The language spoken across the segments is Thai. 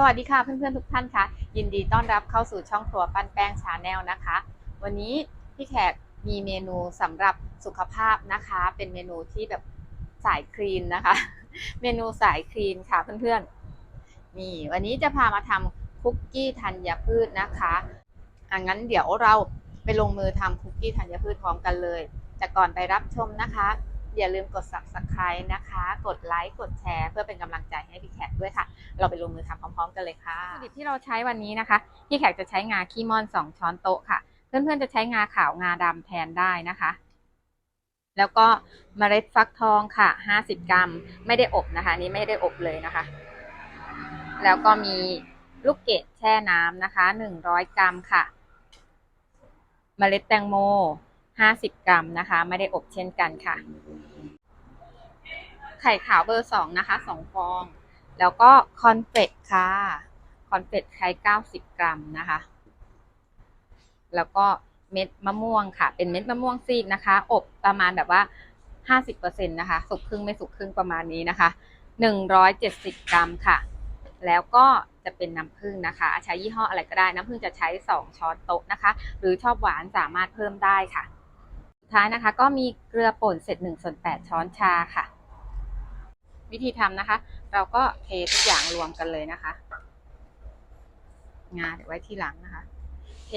สวัสดีค่ะเพื่อนๆทุกท่านคะยินดีต้อนรับเข้าสู่ช่องครัวปั้นแป้งชาแนลนะคะ วันนี้พี่แขกมีเมนูสำหรับสุขภาพนะคะ เป็นเมนูที่แบบสายคลีนนะคะ เมนูสายคลีนค่ะเพื่อนๆนี่วันนี้จะพามาทำคุกกี้ธัญพืชนะคะอะงั้นเดี๋ยวเราไปลงมือทำคุกกี้ธัญพืชพร้อมกันเลยแต่ก่อนไปรับชมนะคะ อย่าลืมกด subscribe นะคะ กดไลค์ กดแชร์ เพื่อเป็นกำลังใจให้พี่แขกด้วยค่ะ เราไปลงมือทำพร้อมๆ กันเลยค่ะวัตถุดิบที่เราใช้วันนี้นะคะ พี่แขกจะใช้งาขี้ม่อน 2 ช้อนโต๊ะค่ะ เพื่อนๆ จะใช้งาขาวงาดำแทนได้นะคะ แล้วก็เมล็ดฟักทองค่ะ 50 กรัม ไม่ได้อบนะคะนนี้ไม่ได้อบเลยนะคะ แล้วก็มีลูกเกดแช่น้ำนะคะ 100 กรัมค่ะ เมล็ดแตงโม 50 กรัมนะคะ ไม่ได้อบเช่นกันค่ะ ไข่ขาวเบอร์สองนะคะสองฟอง แล้วก็คอนเฟกค่ะคอนเฟกใช้ 90 กรัมนะคะ แล้วก็เม็ดมะม่วงค่ะ เป็นเม็ดมะม่วงซีกนะคะ อบประมาณแบบว่า 50%นะคะ สุกครึ่งไม่สุกครึ่งประมาณนี้นะคะ 170 กรัมค่ะ แล้วก็จะเป็นน้ำผึ้งนะคะ ใช้ยี่ห้ออะไรก็ได้ น้ำผึ้งจะใช้ 2 ช้อนโต๊ะนะคะ หรือชอบหวานสามารถเพิ่มได้ค่ะ ท้ายนะคะก็มีเกลือป่นเสร็จ1ส่วน8ช้อนชาค่ะ วิธีทำนะคะ เราก็เททุกอย่างรวมกันเลยนะคะงาเดี๋ยวไว้ที่หลังนะคะ เท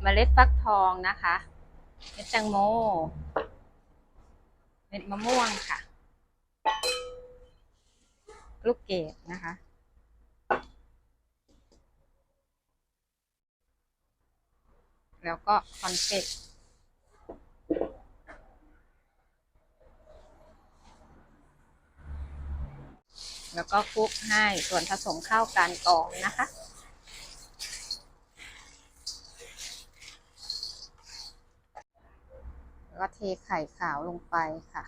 เมล็ดฟักทองนะคะเม็ดแตงโมเม็ดมะม่วงค่ะ ลูกเกดนะคะ แล้วก็คอนเฟก แล้วก็คลุกให้ส่วนผสมเข้ากันก่อนนะคะ แล้วก็เทไข่ขาวลงไปค่ะ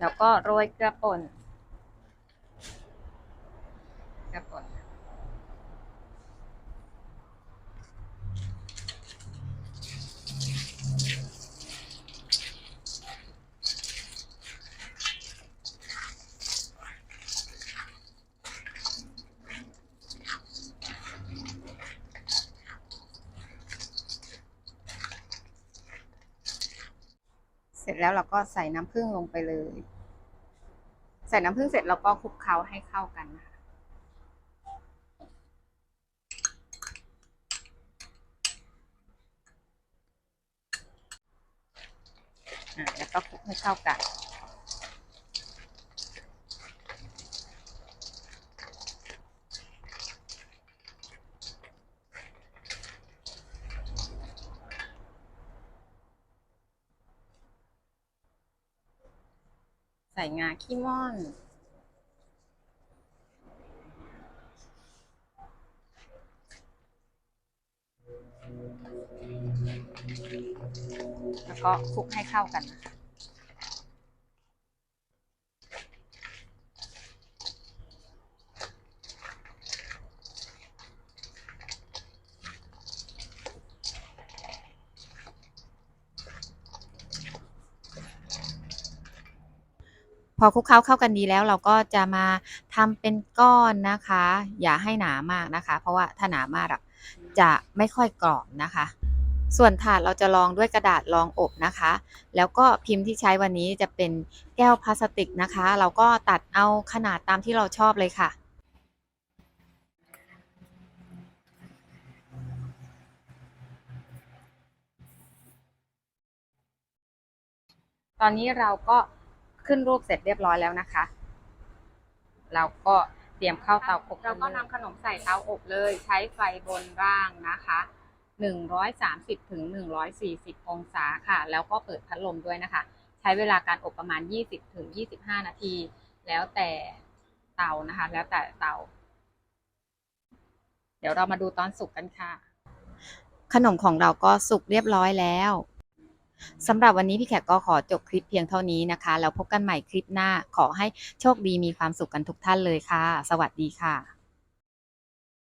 แล้วก็โรยเกลือป่นเกลือป่น เส ร็จแล้วเราก็ใส่น้ำผึ้งลงไปเลย ใส่น้ำผึ้งเสร็จเราก็คลุกเคล้าให้เข้ากันนะคะอะแล้วก็คลุกให้เข้ากัน ส่งาขี้ม่อนแล้วก็คลุกให้เข้ากันนะคะ พอคลุกเคล้าเข้ากันดีแล้วเราก็จะมาทำเป็นก้อนนะคะ อย่าให้หนามากนะคะ เพราะว่าถ้าหนามากอะจะไม่ค่อยกรอบนะคะ ส่วนถาดเราจะรองด้วยกระดาษรองอบนะคะ แล้วก็พิมพ์ที่ใช้วันนี้จะเป็นแก้วพลาสติกนะคะ เราก็ตัดเอาขนาดตามที่เราชอบเลยค่ะตอนนี้เราก็ ขึ้นรูปเสร็จเรียบร้อยแล้วนะคะ เราก็เตรียมเข้าเตาอบเราก็นำขนมใส่เตาอบเลย ใช้ไฟบนร่างนะคะ130ถึง140 องศาค่ะ แล้วก็เปิดพัดลมด้วยนะคะ ใช้เวลาการอบประมาณ 20ถึง25 นาที แล้วแต่เตานะคะ แล้วแต่เตา เดี๋ยวเรามาดูตอนสุกกันค่ะ ขนมของเราก็สุกเรียบร้อยแล้ว สำหรับวันนี้พี่แขกก็ขอจบคลิปเพียงเท่านี้นะคะ แล้วพบกันใหม่คลิปหน้าขอให้โชคดีมีความสุขกันทุกท่านเลยค่ะ สวัสดีค่ะ